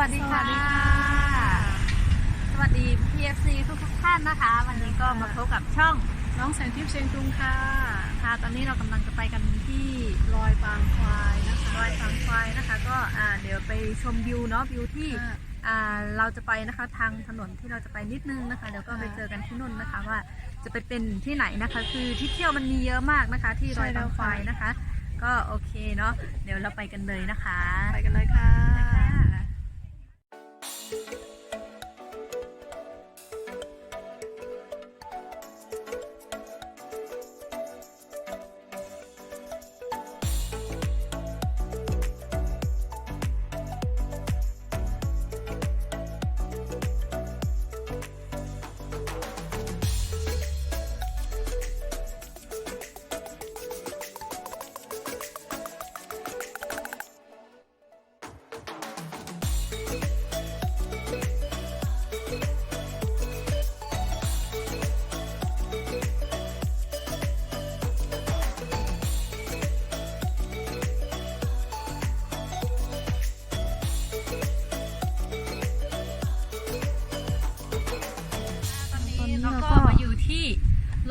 วัสดีค่ะ สวัสดี PFC ทุกทุกๆท่านนะคะ วันนี้ก็มาพบกับช่องน้องแสงทิพย์เชียงตุงค่ะ ค่ะ ตอนนี้เรากำลังจะไปกันที่ลอยปางควายนะคะดอยสังควายนะคะ ก็อ่าเดี๋ยวไปชมวิวเนาะวิวที่ค่ะอ่าเราจะไปนะคะทางถนนที่เราจะไปนิดนึงนะคะเดี๋ยวก็ไปค่ะเจอกันที่นู่นนะคะว่าจะไปเป็นที่ไหนนะคะ คือที่เที่ยวมันมีเยอะมากนะคะ ที่ดอยใช่แล้สัวงควายค่ะนะคะ ก็โอเคเนาะเดี๋ยวเราไปกันเลยนะคะ ไปกันเลยค่ะ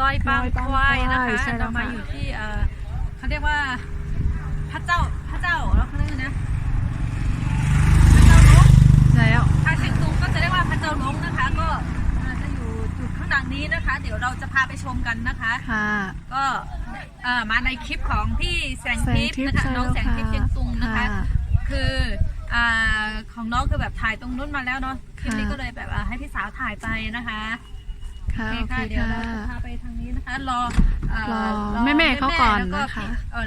อยปางควายนะคะใช่แล้เราวมาค่ะอยู่ที่เออเขาเรียกว่าพระเจ้าพระเจ้าแล้วเขาเรียกอะไรนะพระเจ้าลงแล้วทางเชียงตุงก็จะเรียกว่าพระเจ้าลงนะคะ ก็เอ่อจะอยู่จุดข้างหลังนี้นะคะ เดี๋ยวเราจะพาไปชมกันนะคะค่ะก็เอ่อมาในคลิปของพี่แสงทิพย์นะคะใช่น้องแสงทิพย์เชียงตุงนะคะค่ะคืออ่าของน้องคือแบบถ่ายตรงนู้นมาแล้วเนาะคลิปนี้ค่ะก็เลยแบบอ่าให้พี่สาวถ่ายไปนะคะ ค่ะโอโอเคเคค่ะเดี๋ยวค่ะเราจะพาไปทางนี้นะคะ รอเรอแม่ๆเขาก่อนแล้วนะคะพี่เอ่อ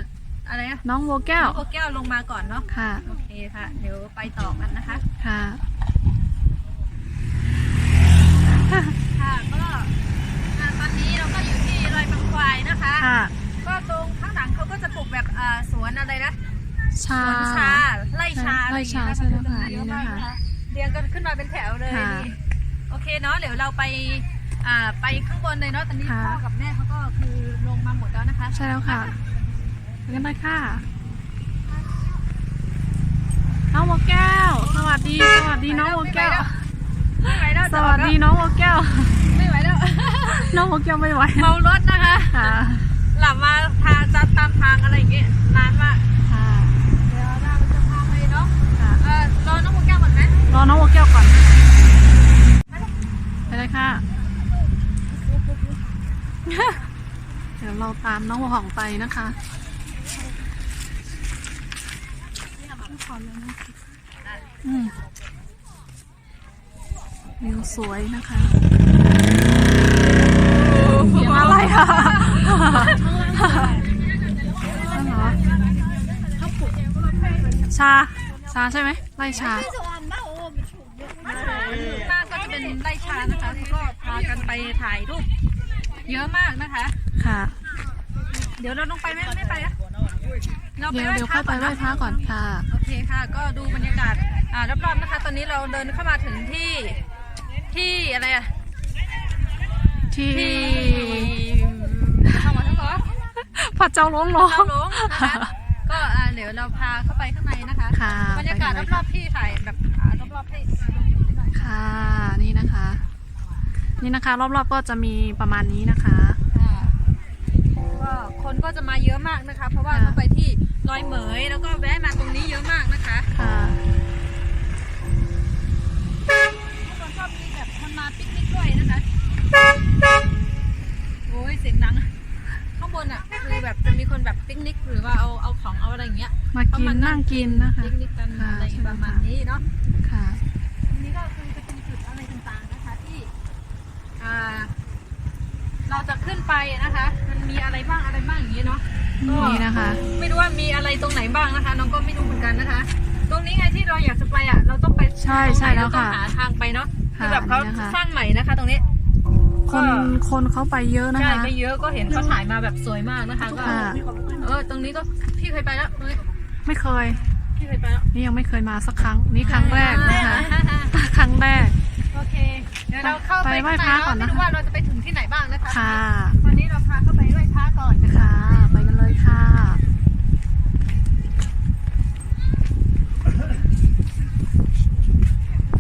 อะไรนะน้องวัวแก้ว น้องโบแก้วลงมาก่อนเนาะค่ะ โอเคค่ะ เดี๋ยวไปต่อกันนะคะ ค่ะ ค่ะก็อ่าตอนนี้เราก็อยู่ที่รอยบางควายนะคะ ค่ะ ก็ตรงข้างหลังเขาก็จะปลูกแบบอ่าสวนอะไรนะ ชา สวนชาไล่ชาอะไรไล่อย่างชาเงี้ยใช่แล้วค่ะเยอะนี่มากนะคะนะคะเรียงกันขึ้นมาเป็นแถวเลยค่ะ นี่โอเคเนาะเดี๋ยวเราไป อ่าไปข้างบนเลยเนาะตอนนี้ค่ะ พ่อกับแม่เขาก็คือลงมาหมดแล้วนะคะใช่แล้วค่ะไปกันเลยค่ะน้องวัวแก้ว สวัสดี สวัสดีน้องวัวแก้ว ไม่ไหวแล้วสวัสดีน้องวัวแก้ว ไม่ไหวแล้ว น้องวัวแก้วไม่ไหวเมารถนะคะ ค่ะหลับมาทางจะตามทางอะไรอย่างเงี้ยนานมาก ค่ะเดี๋ยวเราจะพาไปเนาะค่ะเออรอน้องโมแก้วก่อนไหมรอน้องวัวแก้วก่อนไปเลยค่ะ เดี๋ยวเราตามน้องหองไปนะคะอืมวิวสวยนะคะเสียงอะไรอะนั่นเหรอชา ชาใช่ไหมไล่ชามาก็จะเป็นไร่ชานะคะก็พากันไปถ่ายรูป เยอะมากนะคะ ค่ะ เดี๋ยวเราลงไปไหมไม่ไปอะเราไปเดี๋ยวไหว้เดี๋ยวพระค่อยไปก่อนไหว้นะพระก่อนค่ะ โอเคค่ะ ก็ดูบรรยากาศอ่ารอบๆนะคะ ตอนนี้เราเดินเข้ามาถึงที่ที่อะไรอะที่ที่เข้ามาทั้งสองพระเจ้าหลวงร้อเจ้าง หลวงนะคะก็อ่าเดี๋ยวเราพาเข้าไปข้างในนะคะค่ะบรรยากาศไปกันเลยรอบๆที่ถ่ายแบบอ่ารอบๆให้ดูนิดหน่อยค่ะ นี่นะคะ นี่นะคะ รอบๆก็จะมีประมาณนี้นะคะ ค่ะก็คนก็จะมาเยอะมากนะคะ เพราะว่าค่ะ ต้องไปที่ลอยเหมยแล้วก็แวะมาตรงนี้เยอะมากนะคะค่ะ ทุกคนชอบมีแบบคนมาปิกนิกด้วยนะคะโอ้ยเสียงดังอะข้างบนอะคือแบบจะมีคนแบบปิกนิกหรือว่าเอาเอาของเอาอะไรอย่างเงี้ยมากินนั่งกินนะคะ ปิกนิกกันค่ะอะไรใช่ประมาณนี้เนาะ ค่ะ อันนี้ก็คือจะเป็นจุดอะไรต่างๆนะคะที่อ่า เราจะขึ้นไปนะคะ มันมีอะไรบ้างอะไรบ้างอย่างนี้เนาะก็นี่นะคะ ไม่รู้ว่ามีอะไรตรงไหนบ้างนะคะ น้องก็ไม่รู้เหมือนกันนะคะ ตรงนี้ไงที่เราอยากจะไปอะ เราต้องไปใช่ตรงไหนใช่แล้วเราต้องค่ะหาทางไปเนาะค่ะคือแบบเขานี่นะคะสร้างใหม่นะคะ ตรงนี้คนคนเขาไปเยอะนะใช่คะไม่เยอะก็เห็นเขาถ่ายมาแบบสวยมากนะคะก็ค่ะเออตรงนี้ก็พี่เคยไปแล้วเฮ้ยไม่เคยพี่เคยไปแล้วนี่ยังไม่เคยมาสักครั้งนี่ครั้งแรกนะคะครั้งแรกโอเค เดี๋ยวเราเข้าไปไหว้พระก่อนนะไม่รู้ว่าเราจะไปถึงที่ไหนบ้างนะคะค่ะตอนนี้เราพาเข้าไปไหว้พระก่อนนะคะ ไปกันเลยค่ะ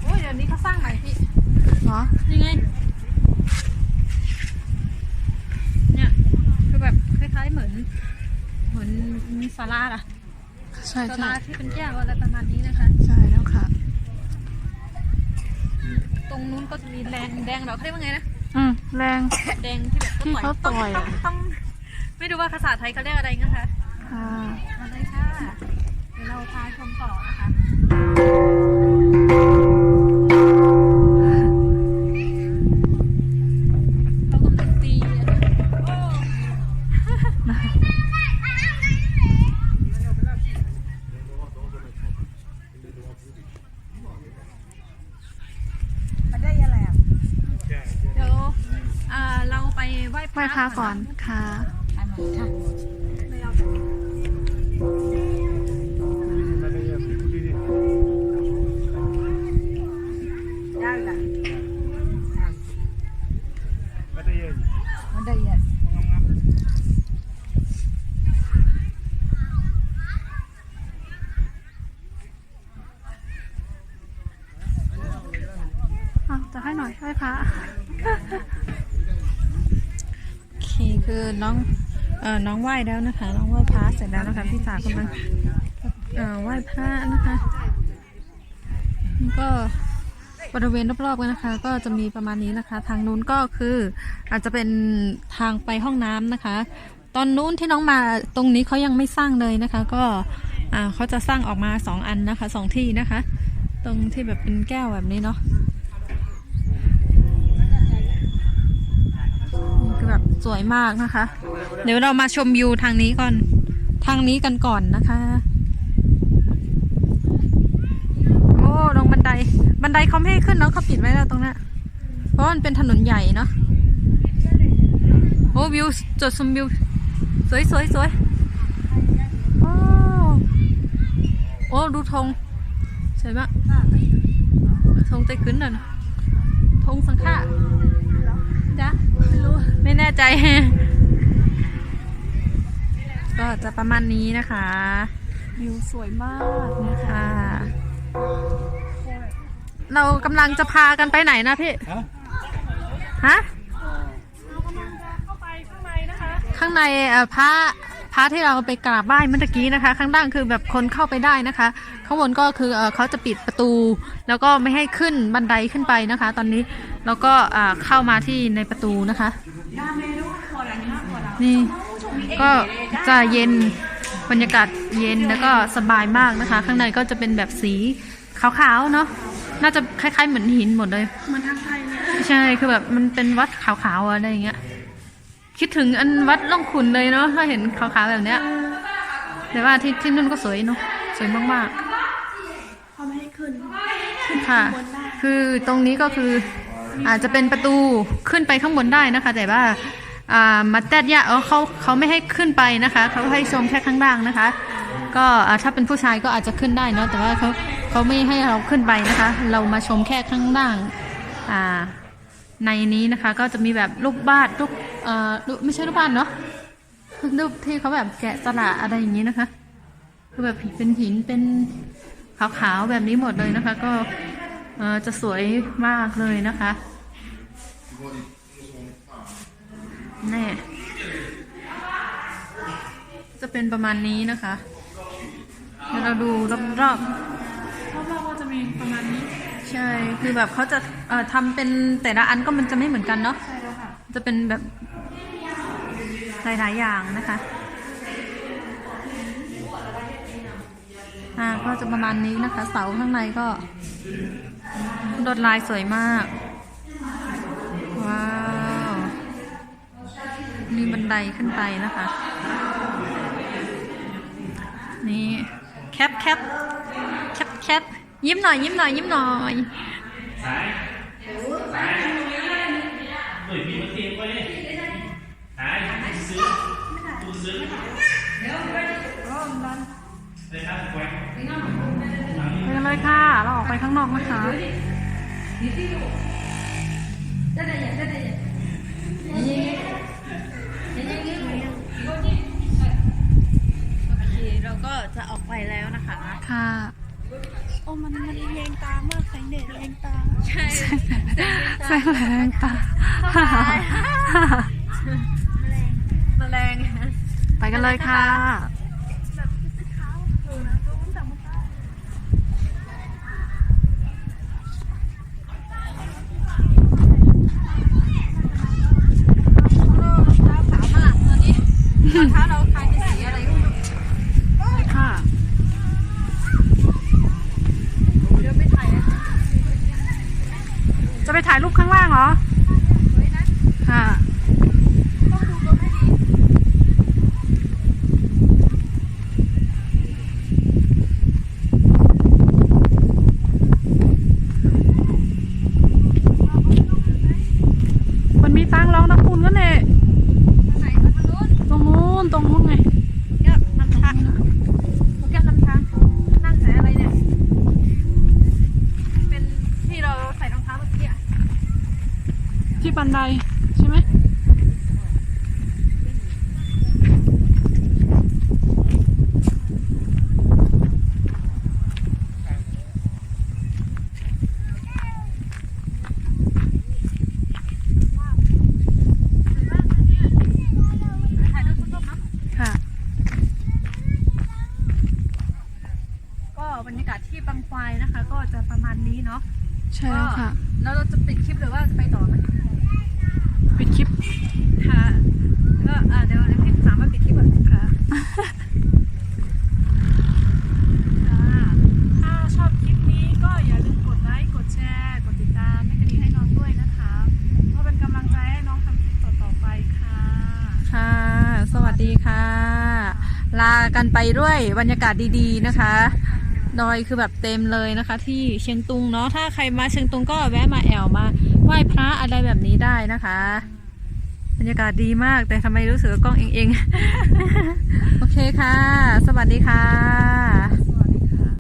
โอ้ยเดี๋ยวนี้เขาสร้างใหม่พี่เหรอยังไงเนี่ยคือแบบคล้ายๆเหมือนเหมือนมีศาลาอะใช่าช่ที่เป็นแก้วอะไรประมาณนี้นะคะ ตรงนู้นก็จะมีแดงแดงเหราเขาเรียกว่าไงนะอืมแรง แดงที่แบบที่เขาต่อยต้องต้องไม่รู้ว่าภาษาไทยเขาเรียกอะไรนะคะค่ะมาเลยค่ะเดี๋ยวเราพาชมต่อนะคะ ไหว้พไหว้ระพระก่อนค่ะอะจะให้หน่อยไหว้พระ โอเคือน้องเอ่อน้องไหว้แล้วนะคะ น้องไหว้พระเสร็จแล้วนะคะพี่สาวกำลังเอ่อไหว้พระนะคะก็บริเวณรอบๆกันนะคะ ก็จะมีประมาณนี้นะคะ ทางนู้นก็คืออาจจะเป็นทางไปห้องน้ำนะคะ ตอนนู้นที่น้องมาตรงนี้เขายังไม่สร้างเลยนะคะ ก็อ่าเขาจะสร้างออกมาสองอันนะคะสองที่นะคะ ตรงที่แบบเป็นแก้วแบบนี้เนาะ นี่คือแบบ สวยมากนะคะ เดี๋ยวเรามาชมวิวทางนี้ก่อนทางนี้กันก่อนนะคะ โอ้ลงบันได บันไดเขาไม่ให้ขึ้นเนาะเขาปิดไว้แล้วตรงนั้นเพราะว่ามันเป็นถนนใหญ่เนาะโอ้วิวจุดชมวิว สวยสวยสวยโอ้โอ้ดูธงสวยมากธงใจขึ้นน่ะนะธงสังฆาจ๊ะ ไม่รู้ ไม่แน่ใจ ก็จะประมาณนี้นะคะวิวสวยมากนะคะค่ะเรากำลังจะพากันไปไหนนะพี่ฮะข้างในเอ่อพระพ ระที่เราไปกราบไหว้เมื่อกี้นะคะ ข้างล่างคือแบบคนเข้าไปได้นะคะ ข้างบนก็คือเอ่อเขาจะปิดประตู แล้วก็ไม่ให้ขึ้นบันไดขึ้นไปนะคะ ตอนนี้แล้วก็อ่าเข้ามาที่ในประตูนะคะ นี่ก็จะเย็นบรรยากาศเย็นแล้วก็สบายมากนะคะ ข้างในก็จะเป็นแบบสีขาวๆเนาะน่าจะคล้ายๆเหมือนหินหมดเลยเหมือนทางไทยเลยใช่คือแบบมันเป็นวัดขาวๆอะไรอย่างเงี้ย คิดถึงอันวัดล่องขุนเลยเนาะถ้าเห็นขาวๆแบบเนี้ย แต่ว่าที่ที่นู่นก็สวยเนาะสวยมากเขาไม่ให้ขึ้นๆค่ะ คือตรงนี้ก็คืออาจจะเป็นประตูขึ้นไปข้างบนได้นะคะ แต่ว่าอ่ามาแตดยะเออเขาเขาไม่ให้ขึ้นไปนะคะเขาให้ชมแค่ข้างล่างนะคะ ก็อ่าถ้าเป็นผู้ชายก็อาจจะขึ้นได้เนาะแต่ว่าเขาเขาไม่ให้เราขึ้นไปนะคะ เรามาชมแค่ข้างล่างอ่า ในนี้นะคะก็จะมีแบบรูปบ้านรูปเอ่อไม่ใช่รูปบ้านเนาะรูปที่เขาแบบแกะสลักอะไรอย่างนี้นะคะคือแบบเป็นหินเป็นขาวๆแบบนี้หมดเลยนะคะ ก็เอ่อจะสวยมากเลยนะคะแน่จะเป็นประมาณนี้นะคะเดี๋ยวเราดูรอบรอบๆก็จะมีประมาณนี้ ใช่ คือแบบเขาจะเอ่อทำเป็นแต่ละอันก็มันจะไม่เหมือนกันเนาะ ใช่แล้วค่ะ จะเป็นแบบหลายๆอย่างนะคะ อ่าก็จะประมาณนี้นะคะ เสาข้างในก็ลวดลายสวยมาก ว้าว มีบันไดขึ้นไปนะคะ นี่ แคปแคปแคปแคป ยิ้มหน่อย ยิ้มหน่อย ยิ้มหน่อยไปกันเลยค่ะ เราออกไปข้างนอกนะคะโอเคเราก็จะออกไปแล้วนะคะ ค่ะ โอ้มันมันเลงตามากแสงแดดเลงตาใช่แสงแรงตาแมลง ไปกันเลยค่ะ แบบ จะไปถ่ายรูปข้างล่างเหรอค่ะ มันมีตังรองน้ำคุณก็เนี่ยตรงนู้นตรงนู้นไง แก้วนำทางแก้วนำทาง นั่งไหนอะไรเนี่ย เป็นที่เราใส่รองเท้าเมื่อกี้อะ ที่บันไดใช่ไหม ถ่ายรูปคุณผู้ชมเนาะ ค่ะ ก็ บรรยากาศที่บางควายนะคะ ก็จะประมาณนี้เนาะใช่แล้วค่ะก็แล้วเราจะปิดคลิปหรือว่าไปต่อไหมปิดคลิปค่ะก็อ่าเดี๋ยวเดี๋ยวพี่ถามว่าปิดคลิปก่อนค่ะค่ะถ้าชอบคลิปนี้ก็อย่าลืมกดไลค์กดแชร์กดติดตามไม่กระดิ่งให้น้องด้วยนะคะเพื่อเป็นกำลังใจให้น้องทำคลิปต่อๆไปค่ะ ค่ะ สวัสดีค่ะ ลากันไปด้วยบรรยากาศดีๆนะคะ ดอยคือแบบเต็มเลยนะคะ ที่เชียงตุงเนาะถ้าใครมาเชียงตุงก็แวะมาแอวมาไหว้พระอะไรแบบนี้ได้นะคะบรรยากาศดีมากแต่ทำไมรู้สึกกล้องเองๆ โอเคค่ะ สวัสดีค่ะ